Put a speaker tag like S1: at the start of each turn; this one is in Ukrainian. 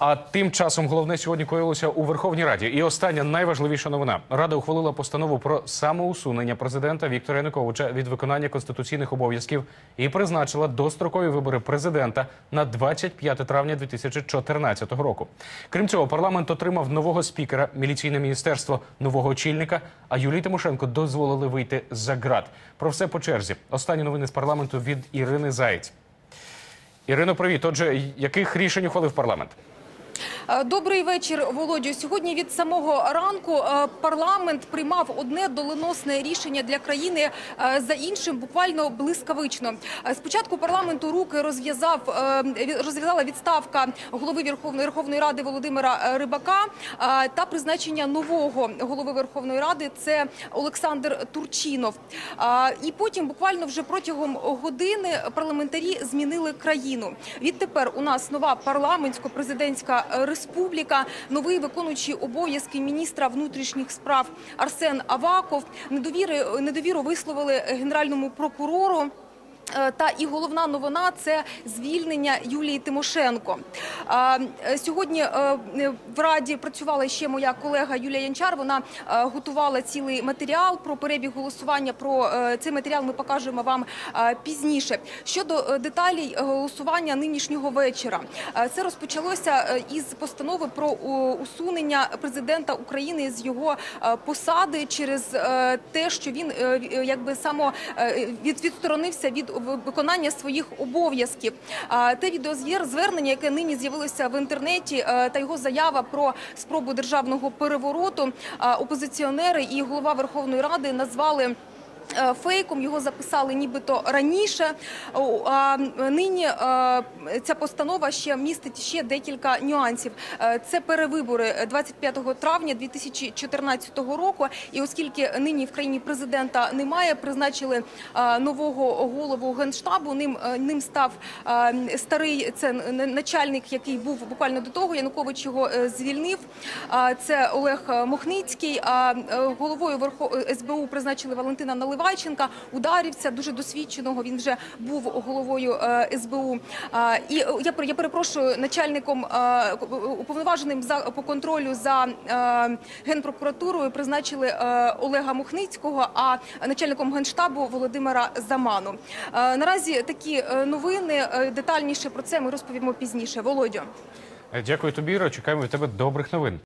S1: А тим часом головне сьогодні коїлося у Верховній Раді. І остання найважливіша новина. Рада ухвалила постанову про самоусунення президента Віктора Януковича від виконання конституційних обов'язків і призначила дострокові вибори президента на 25 травня 2014 року. Крім цього, парламент отримав нового спікера, міліційне міністерство, нового очільника. А Юлії Тимошенко дозволили вийти за ґрат. Про все по черзі. Останні новини з парламенту від Ірини Заєць. Ірино, привіт. Отже, яких рішень ухвалив парламент?
S2: Е, Добрий вечір, Володю. Сьогодні від самого ранку е, парламент приймав одне доленосне рішення для країни е, за іншим, буквально блискавично. Спочатку парламенту руки розв'язав розв'язала відставка голови Верховної Верховної Ради Володимира Рибака та призначення нового голови Верховної Ради це Олександр Турчинов. І потім, буквально вже протягом години, парламентарі змінили країну. Відтепер у нас нова парламентсько-президентська е, республіка, новий виконуючий обов'язки міністра внутрішніх справ Арсен Аваков. Недовіри недовіру висловили генеральному прокурору. Е, Та і головна новина це звільнення Юлії Тимошенко. Е, Сьогодні е, в раді працювала ще моя колега Юлія Янчар. Вона готувала цілий матеріал про перебіг голосування. Про цей матеріал ми покажемо вам пізніше. Щодо деталей голосування нинішнього вечора, це розпочалося із постанови про усунення президента України з його посади через те, що він якби само від відсторонився від виконання своїх обов'язків. Те відеозвернення, яке нині з'явилося в інтернеті, е, та його заява про спробу державного перевороту, опозиціонери і голова Верховної Ради назвали. Е, Фейком його записали нібито раніше. А нині е, ця постанова ще містить ще декілька нюансів. Е, Це перевибори 25 травня 2014 року. І оскільки нині в країні президента немає, призначили нового голову генштабу. Ним ним став старий це начальник, який був буквально до того. Янукович його звільнив. Це Олег Мохницький. А головою СБУ призначили Валентина Наливайченка, ударівця, дуже досвідченого. Він вже був головою е, СБУ. І е, я я перепрошую начальником е, уповноваженим за по контролю за е, генпрокуратурою призначили е, Олега Мохницького, а начальником генштабу Володимира Заману. Е, Наразі такі е, новини Е, детальніше про це ми розповімо пізніше. Володю.
S1: Е, Дякую тобі, Іро. Чекаємо від тебе добрих новин.